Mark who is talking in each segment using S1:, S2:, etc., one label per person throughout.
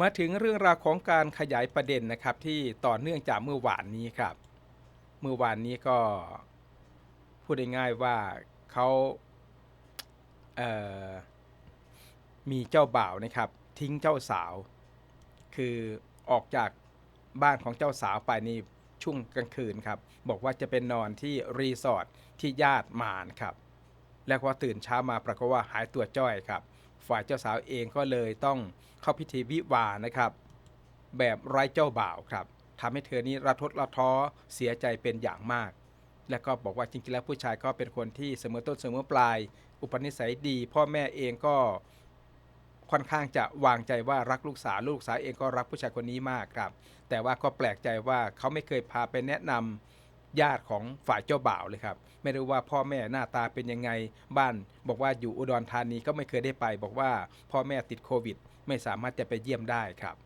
S1: มาถึงเรื่องราวของการขยายประเด็นนะครับที่ต่อเนื่องจากเมื่อวานนี้ครับ เมื่อวานนี้ก็พูดง่ายๆว่าเขาเอ่อมีเจ้าบ่าวนะครับ ทิ้งเจ้าสาว คือออกจากบ้านของเจ้าสาวไปนี่ช่วงกลางคืนครับ บอกว่าจะเป็นนอนที่รีสอร์ทที่ญาติมานครับ แล้วพอตื่นเช้ามาปรากฏว่าหายตัวจ้อยครับ ฝ่ายเจ้าสาวเองก็เลยต้องเข้าพิธีวิวานะครับ แบบไร้เจ้าบ่าวครับทำให้เธอนี้ระทดระท้อเสียใจเป็นอย่างมาก และก็บอกว่าจริงๆแล้วผู้ชายก็เป็นคนที่เสมอต้นเสมอปลาย อุปนิสัยดี พ่อแม่เองก็ค่อนข้างจะวางใจว่ารักลูกสาวลูกสาวเองก็รักผู้ชายคนนี้มากครับ แต่ว่าก็แปลกใจว่าเขาไม่เคยพาไปแนะนำ ญาติของฝ่ายเจ้าบ่าวเลยครับ ไม่รู้ว่าพ่อแม่หน้าตาเป็นยังไงบ้าน บอกว่าอยู่อุดรธานีก็ไม่เคยได้ไป บอกว่าพ่อแม่ติดโควิด ไม่สามารถจะไปเยี่ยมได้ครับ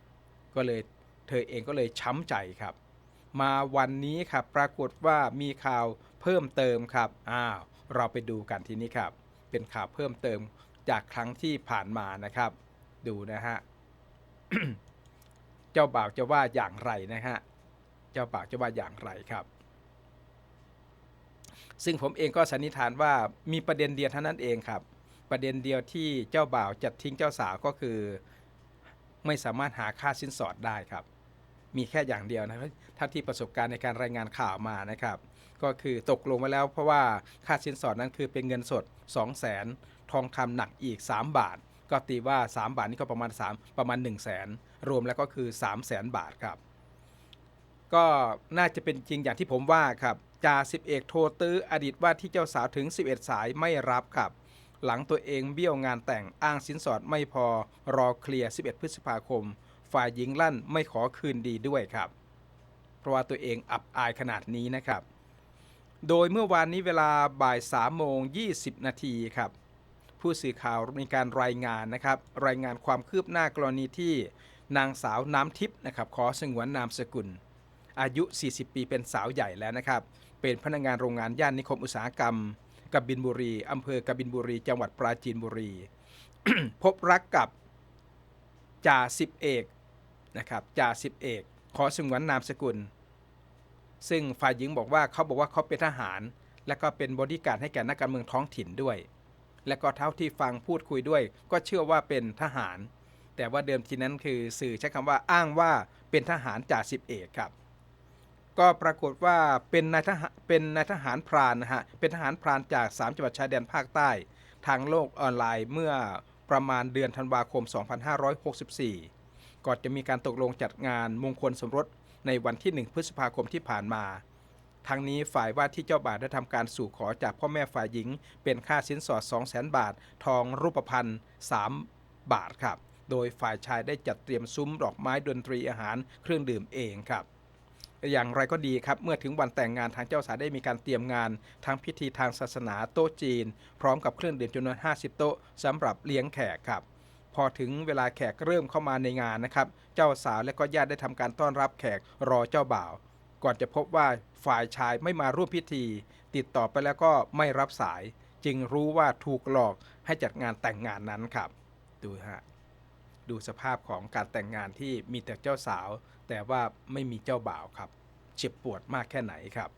S1: ก็เลยเธอเองก็เลยช้ำใจครับ มาวันนี้ครับปรากฏว่ามีข่าวเพิ่มเติมครับอ้าวเราไปดูกันทีนี้ครับ เป็นข่าวเพิ่มเติมจากครั้งที่ผ่านมานะครับ ดูนะฮะเจ้าบ่าวจะว่าอย่างไรนะฮะ เจ้าบ่าวจะว่าอย่างไรครับ ซึ่งผมเองก็สันนิษฐานว่ามีประเด็นเดียวเท่านั้นเองครับ ประเด็นเดียวที่เจ้าบ่าวจะทิ้งเจ้าสาวก็คือ ไม่สามารถหาค่าสินสอดได้ครับ มีแค่อย่างเดียวนะครับถ้าที่ประสบการณ์ในการรายงานข่าวมานะครับ ก็คือตกลงไว้แล้วเพราะว่าค่าสินสอดนั้นคือเป็นเงินสด 2 0 0 0 0 0ทองคำหนักอีก 3 บาท ก็ตีว่า 3 บาทนี่ก็ประมาณ 3 ประมาณ 1 0 0 0 0แสนรวมแล้วก็คือ 3 0 0แสนบาทครับ ก็น่าจะเป็นจริงอย่างที่ผมว่าครับ จ่าสิบเอกโทรตื้ออดีตว่าที่เจ้าสาวถึง 11 สายไม่รับครับ หลังตัวเองเบี้ยวงานแต่งอ้างสินสอดไม่พอรอเคลียร์ 11 พฤษภาคม ฝ่ายหญิงลั่นไม่ขอคืนดีด้วยครับ เพราะว่าตัวเองอับอายขนาดนี้นะครับ โดยเมื่อวานนี้เวลาบ่าย3โมง20 นาทีครับ ผู้สื่อข่าวมีการรายงานนะครับ รายงานความคืบหน้ากรณีที่นางสาวน้ำทิพย์นะครับขอสงวนนามสกุลอายุ 40 ปีเป็นสาวใหญ่แล้วนะครับ เป็นพนักงานโรงงานย่านนิคมอุตสาหกรรมกบินบุรีอำเภอกบินบุรี จังหวัดปราจีนบุรี พบรักกับจ่าสิบเอกนะครับจ่าสิบเอก ขอสงวนนามสกุล ซึ่งฝ่ายหญิงบอกว่าเขาบอกว่าเขาเป็นทหาร และก็เป็นบอดี้การให้แก่นักการเมืองท้องถิ่นด้วย และก็เท่าที่ฟังพูดคุยด้วย ก็เชื่อว่าเป็นทหาร แต่ว่าเดิมทีนั้นคือสื่อใช้คำว่าอ้างว่าเป็นทหารจ่าสิบเอกครับ ก็ปรากฏว่าเป็นนายทหารเป็นนายทหารพรานนะฮะเป็นทหารพรานจาก 3 จังหวัดชายแดนภาคใต้ ทางโลกออนไลน์เมื่อประมาณเดือนธันวาคม 2564 ก่อนจะมีการตกลงจัดงานมงคลสมรสในวันที่ 1 พฤษภาคมที่ผ่านมาทั้งนี้ฝ่ายว่าที่เจ้าบ่าวได้ทำการสู่ขอจากพ่อแม่ฝ่ายหญิง เป็นค่าสินสอด 200,000 บาท ทองรูปพรรณ3บาทครับ โดยฝ่ายชายได้จัดเตรียมซุ้มดอกไม้ดนตรีอาหารเครื่องดื่มเองครับ อย่างไรก็ดีครับ เมื่อถึงวันแต่งงานทางเจ้าสาวได้มีการเตรียมงานทั้งพิธีทางศาสนาโต๊ะจีน พร้อมกับเครื่องดื่มจำนวน 50 โต๊ะสำหรับเลี้ยงแขกครับพอถึงเวลาแขกเริ่มเข้ามาในงานนะครับ เจ้าสาวและก็ญาติได้ทำการต้อนรับแขกรอเจ้าบ่าว ก่อนจะพบว่าฝ่ายชายไม่มาร่วมพิธี ติดต่อไปแล้วก็ไม่รับสาย จึงรู้ว่าถูกหลอกให้จัดงานแต่งงานนั้นครับ ดูฮะ ดูสภาพของการแต่งงานที่มีแต่เจ้าสาว แต่ว่าไม่มีเจ้าบ่าวครับ เจ็บปวดมากแค่ไหนครับ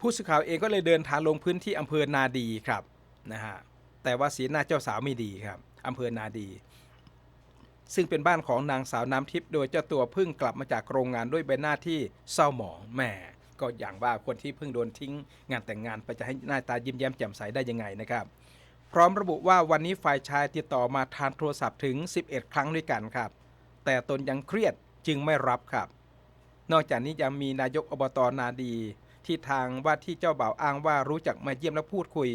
S1: ผู้สื่อข่าวเองก็เลยเดินทางลงพื้นที่อำเภอนาดีครับนะฮะแต่ว่าสีหน้าเจ้าสาวไม่ดีครับอำเภอนาดี ซึ่งเป็นบ้านของนางสาวน้ำทิพย์โดยเจ้าตัวเพิ่งกลับมาจากโรงงานด้วยใบหน้าที่เศร้าหมองแหมก็อย่างว่าคนที่เพิ่งโดนทิ้งงานแต่งงานไปจะให้หน้าตายิ้มแย้มแจ่มใสได้ยังไงนะครับ พร้อมระบุว่าวันนี้ฝ่ายชายติดต่อมาทางโทรศัพท์ถึง 11 ครั้งด้วยกันครับ แต่ตนยังเครียดจึงไม่รับครับ นอกจากนี้ยังมีนายกอบตนาดี ที่ทางว่าที่เจ้าบ่าวอ้างว่ารู้จักมาเยี่ยมและพูดคุย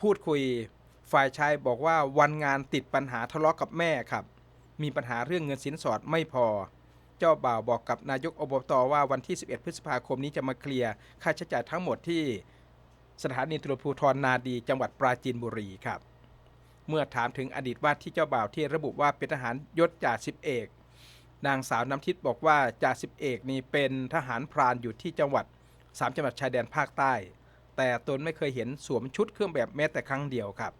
S1: พูดคุย ฝ่ายชายบอกว่าวันงานติดปัญหาทะเลาะกับแม่ครับ มีปัญหาเรื่องเงินสินสอดไม่พอ เจ้าบ่าวบอกกับนายกอบตว่าวันที่ 11 พฤษภาคมนี้จะมาเคลียร์ค่าใช้จ่ายทั้งหมดที่ สถานีตำรวจภูธรนาดีจังหวัดปราจีนบุรีครับ เมื่อถามถึงอดีตว่าที่เจ้าบ่าวที่ระบุว่าเป็นทหารยศจ่าสิบเอก นางสาวน้ำทิพย์บอกว่าจ่าสิบเอกนี่เป็นทหารพรานอยู่ที่จังหวัดสามจังหวัดชายแดนภาคใต้ แต่ตนไม่เคยเห็นสวมชุดเครื่องแบบแม้แต่ครั้งเดียวครับ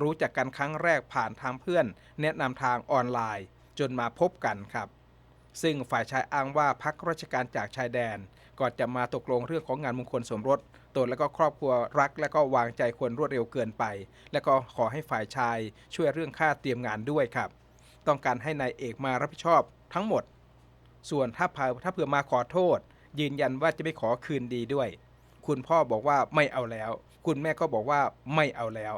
S1: รู้จักกันครั้งแรกผ่านทางเพื่อน แนะนำทางออนไลน์ จนมาพบกันครับ ซึ่งฝ่ายชายอ้างว่าพักราชการจากชายแดน ก่อนจะมาตกลงเรื่องของงานมงคลสมรสตนและก็ครอบครัวรักและก็วางใจคนรรวดเร็วเกินไป และก็ขอให้ฝ่ายชายช่วยเรื่องค่าเตรียมงานด้วยครับ ต้องการให้นายเอกมารับผิดชอบทั้งหมด ส่วนถ้าพาถ้าเผื่อมาขอโทษ ยืนยันว่าจะไม่ขอคืนดีด้วย คุณพ่อบอกว่าไม่เอาแล้ว คุณแม่ก็บอกว่าไม่เอาแล้ว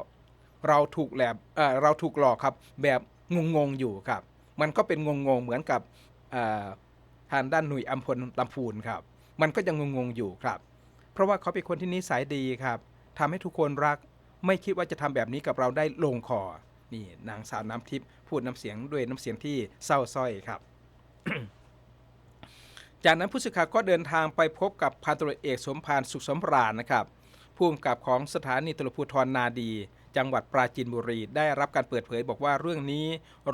S1: เราถูกแหลบเออเราถูกหลอกครับ แบบงงๆอยู่ครับ มันก็เป็นงงๆเหมือนกับ ทางด้านหนุ่ยอัมพลลำพูนครับ มันก็ยังงงๆอยู่ครับ เพราะว่าเขาเป็นคนที่นิสัยดีครับทำให้ทุกคนรัก ไม่คิดว่าจะทำแบบนี้กับเราได้ลงคอ นี่นางสาวน้ำทิพย์พูดน้ำเสียงด้วยน้ำเสียงที่เศร้าสร้อยครับ จากนั้นผู้สื่อข่าวก็เดินทางไปพบกับพันตำรวจเอกสมพานสุขสมราญนะครับผู้กำกับของสถานีตำรวจภูธรนาดี จังหวัดปราจีนบุรี ได้รับการเปิดเผยบอกว่าเรื่องนี้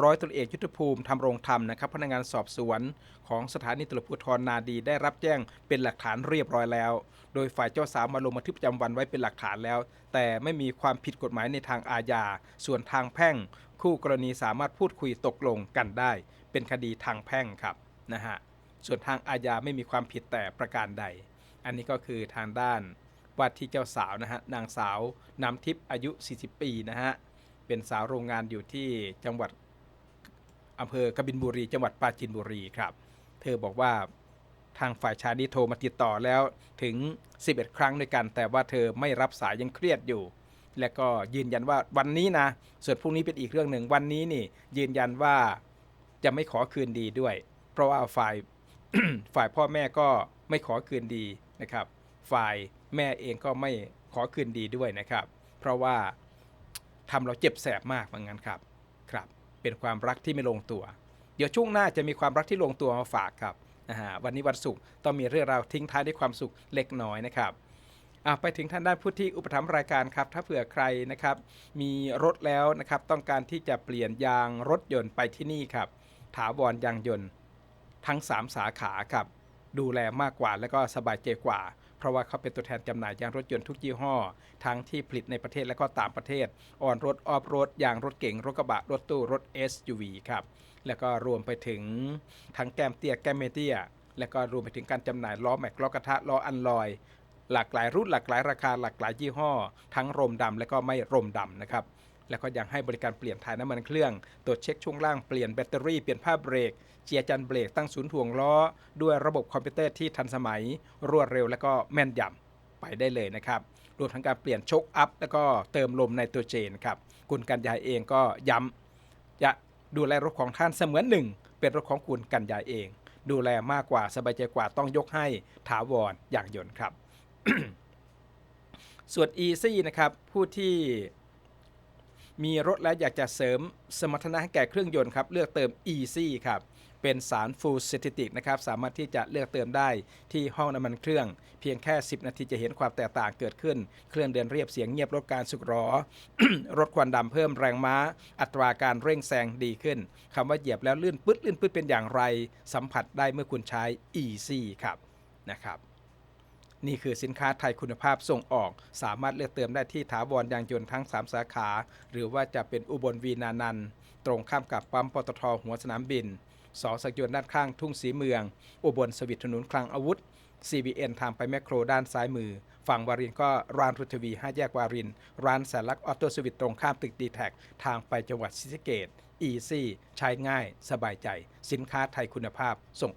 S1: ร้อยตำรวจเอกยุทธภูมิทำรงธรรมนะครับพนักงานสอบสวน ของสถานีตำรวจภูธรนาดีได้รับแจ้งเป็นหลักฐานเรียบร้อยแล้ว โดยฝ่ายเจ้าสาวมาลงบันทึกประจำวันไว้เป็นหลักฐานแล้ว แต่ไม่มีความผิดกฎหมายในทางอาญา ส่วนทางแพ่ง คู่กรณีสามารถพูดคุยตกลงกันได้ เป็นคดีทางแพ่งครับนะฮะส่วนทางอาญาไม่มีความผิดแต่ประการใด อันนี้ก็คือทางด้าน ว่าที่เจ้าสาวนะฮะนางสาวนำทิพย์อายุ 40 ปีนะฮะเป็นสาวโรงงานอยู่ที่จังหวัดอำเภอกบินบุรี จังหวัดปราจีนบุรีครับ เธอบอกว่าทางฝ่ายชายนี่โทรมาติดต่อแล้วถึง 11 ครั้งด้วยกัน แต่ว่าเธอไม่รับสายยังเครียดอยู่ และก็ยืนยันว่าวันนี้นะส่วนพรุ่งนี้เป็นอีกเรื่องหนึ่งวันนี้นี่ ยืนยันว่าจะไม่ขอคืนดีด้วย เพราะว่าฝ่ายฝ่ายพ่อแม่ก็ไม่ขอคืนดีนะครับ ฝ่ายแม่เองก็ไม่ขอคืนดีด้วยนะครับ เพราะว่าทำเราเจ็บแสบมากเหมือนกันครับครับ เป็นความรักที่ไม่ลงตัว เดี๋ยวช่วงหน้าจะมีความรักที่ลงตัวมาฝากครับนะฮะวันนี้วันศุกร์ต้องมีเรื่องราวทิ้งท้ายด้วยความสุขเล็กน้อยนะครับอะไปถึงท่านด้านผู้ที่อุปถัมภ์รายการครับ ถ้าเผื่อใครนะครับ มีรถแล้วนะครับ ต้องการที่จะเปลี่ยนยางรถยนต์ไปที่นี่ครับ ถาวรยางยนต์ ทั้ง 3 สาขาครับ ดูแลมากกว่าและก็สบายใจกว่า เพราะว่าเขาเป็นตัวแทนจำหน่ายยางรถยนต์ทุกยี่ห้อ ทั้งที่ผลิตในประเทศและก็ต่างประเทศออนรถออฟรถยางรถเก๋งรถกระบะรถตู้รถ SUV ครับแล้วก็รวมไปถึงทั้งแก้มเตี้ยแก้มเมเตี้ยและก็รวมไปถึงการจำหน่ายล้อแม็กล้อกระทะล้ออันลอย หลากหลายรุ่นหลากหลายราคาหลากหลายยี่ห้อ ทั้งรมดำและก็ไม่รมดำนะครับ แล้วก็ยังให้บริการเปลี่ยนถ่ายน้ำมันเครื่อง ตรวจเช็คช่วงล่างเปลี่ยนแบตเตอรี่เปลี่ยนผ้าเบรก เจียจันเบรกตั้งศูนย์ถ่วงล้อ ด้วยระบบคอมพิวเตอร์ที่ทันสมัย รวดเร็วและก็แม่นยำไปได้เลยนะครับรวมทั้งการเปลี่ยนโชคอัพแล้วก็เติมลมในตัวเจนครับคุณกันยายเองก็ย้ำจะดูแลรถของท่านเสมือนหนึ่ง เป็นรถของคุณกันยายเอง ดูแลมากกว่าสบายใจกว่าต้องยกให้ถาวรอย่างยนต์ครับ ส่วน Easy นะครับผู้ที่ มีรถแล้วอยากจะเสริมสมรรถนะให้แก่เครื่องยนต์ครับ เลือกเติม Easy ครับ เป็นสาร Full Synthetic นะครับ สามารถที่จะเลือกเติมได้ที่ห้องน้ำมันเครื่อง เพียงแค่ 10 นาทีจะเห็นความแตกต่างเกิดขึ้น เครื่องเดินเรียบเสียงเงียบลดการสุกหรอลดควันดำเพิ่มแรงม้า อัตราการเร่งแซงดีขึ้นคำว่าเหยียบแล้วลื่นปึ๊ดลื่นปึ๊ดเป็นอย่างไร สัมผัสได้เมื่อคุณใช้ Easy ครับนะครับ นี่คือสินค้าไทยคุณภาพส่งออก สามารถเลือกเติมได้ที่ถาวรยางยนต์ทั้ง 3 สาขา หรือว่าจะเป็นอุบลวีนานันตรงข้ามกับปั๊มปตทหัวสนามบินสอสักยนต์ด้านข้างทุ่งสีเมือง อุบลสวิตถนนคลังอาวุธ CBN ทางไปแมคโครด้านซ้ายมือ ฝั่งวารินก็ร้านรุทวี5แยกวาริน ร้านแสนลักออโต้สวิตตรงข้ามตึกดีแท็ทางไปจังหวัดศรีสะเกด Easy ใช้ง่าย สบายใจ สินค้าไทยคุณภาพส่ง